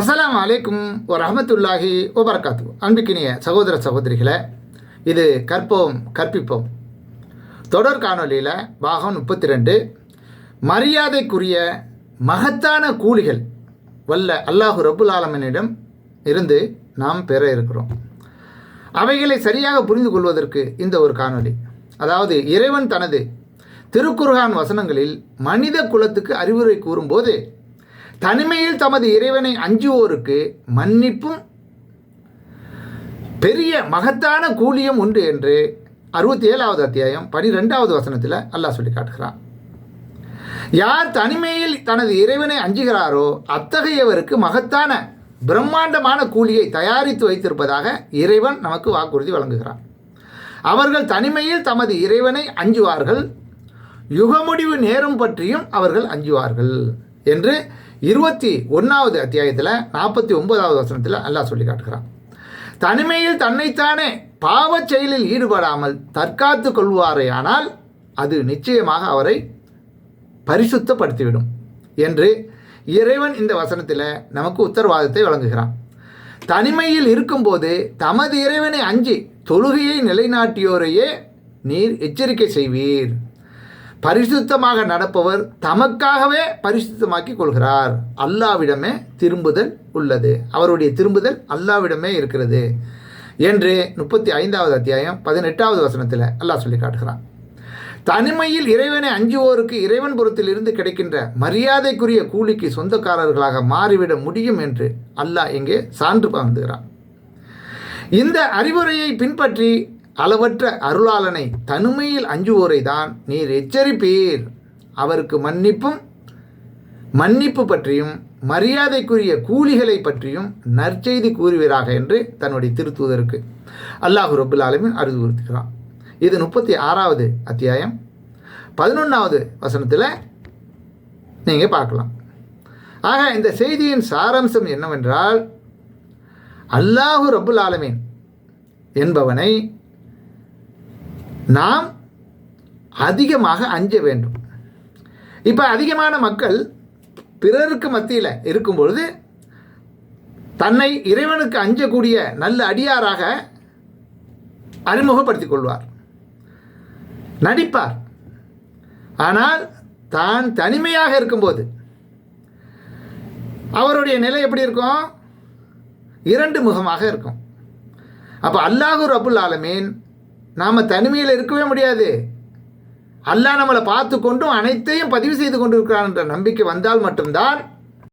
அஸ்லாம் அலைக்கும் ஒரு அஹமத்துல்லாஹி வபரகாத்து. அன்புக்கினிய சகோதர சகோதரிகளை இது கற்போம் கற்பிப்போம். தொடர் காணொளியில் பாகம் முப்பத்தி ரெண்டு மரியாதைக்குரிய மகத்தான கூலிகள் வல்ல அல்லாஹு ரபுல் ஆலமனிடம் இருந்து நாம் பெற இருக்கிறோம். அவைகளை சரியாக புரிந்து கொள்வதற்கு இந்த ஒரு காணொளி. அதாவது இறைவன் தனது திருக்குர்ஹான் வசனங்களில் மனித குலத்துக்கு அறிவுரை கூறும்போது தனிமையில் தமது இறைவனை அஞ்சுவோருக்கு மன்னிப்பும் பெரிய மகத்தான கூலியும் உண்டு என்று அறுபத்தி ஏழாவது அத்தியாயம் பனிரெண்டாவது வசனத்தில் அல்லாஹ் சொல்லி காட்டுகிறான். யார் தனிமையில் தனது இறைவனை அஞ்சுகிறாரோ அத்தகையவருக்கு மகத்தான பிரம்மாண்டமான கூலியை தயாரித்து வைத்திருப்பதாக இறைவன் நமக்கு வாக்குறுதி வழங்குகிறான். அவர்கள் தனிமையில் தமது இறைவனை அஞ்சுவார்கள் யுகமுடிவு நேரம் பற்றியும் அவர்கள் அஞ்சுவார்கள் என்று இருபத்தி ஒன்றாவது அத்தியாயத்தில் நாற்பத்தி ஒன்பதாவது வசனத்தில் அல்லாஹ் சொல்லி காட்டுகிறான். தனிமையில் தன்னைத்தானே பாவச் செயலில் ஈடுபடாமல் தற்காத்து கொள்வாரேயானால் அது நிச்சயமாக அவரை பரிசுத்தப்படுத்திவிடும் என்று இறைவன் இந்த வசனத்தில் நமக்கு உத்தரவாதத்தை வழங்குகிறான். தனிமையில் இருக்கும்போது தமது இறைவனை அஞ்சி தொழுகையை நிலைநாட்டியோரையே நீர் எச்சரிக்கை செய்வீர். பரிசுத்தமாக நடப்பவர் தமக்காகவே பரிசுத்தமாக்கி கொள்கிறார். அல்லாவிடமே திரும்புதல் உள்ளது. அவருடைய திரும்புதல் அல்லாவிடமே இருக்கிறது. என்று முப்பத்தி ஐந்தாவது அத்தியாயம் பதினெட்டாவது வசனத்தில் அல்லாஹ் சொல்லி காட்டுகிறான். தனிமையில் இறைவனை அஞ்சுவோருக்கு இறைவன் புறத்தில் இருந்து கிடைக்கின்ற மரியாதைக்குரிய கூலிக்கு சொந்தக்காரர்களாக மாறிவிட முடியும் என்று அல்லாஹ் இங்கே சான்று பகிர்ந்துகிறான் இந்த அறிவுரையை பின்பற்றி அளவற்ற அருளாளனை தனிமையில் அஞ்சுவோரை தான் நீர் எச்சரிப்பீர். அவருக்கு மன்னிப்பும் மன்னிப்பு பற்றியும் மரியாதைக்குரிய கூலிகளை பற்றியும் நற்செய்தி கூறுவீராக என்று தன்னுடைய திருத்தூதருக்கு அல்லாஹு ரபுல் ஆலமின் அறிவுறுத்துகிறான். இது முப்பத்தி ஆறாவது அத்தியாயம். பதினொன்றாவது வசனத்தில் நீங்கள் பார்க்கலாம். ஆக இந்த செய்தியின் சாராம்சம் என்னவென்றால் அல்லாஹு ரபுல் ஆலமீன் என்பவனை நாம் அதிகமாக அஞ்ச வேண்டும். இப்போ அதிகமான மக்கள் பிறருக்கு மத்தியில் இருக்கும் பொழுது தன்னை இறைவனுக்கு அஞ்சக்கூடிய நல்ல அடியாராக அறிமுகப்படுத்திக் கொள்வார். நடிப்பார். ஆனால் தான் தனிமையாக இருக்கும்போது அவருடைய நிலை எப்படி இருக்கும்? இரண்டு முகமாக இருக்கும். அப்போ அல்லாஹூர் அபுல் ஆலமீன் நாம் தனிமையில் இருக்கவே முடியாது. அல்லாஹ் நம்மளை பார்த்து கொண்டும் அனைத்தையும் பதிவு செய்து கொண்டிருக்கிறான் என்ற நம்பிக்கை வந்தால் மட்டும்தான்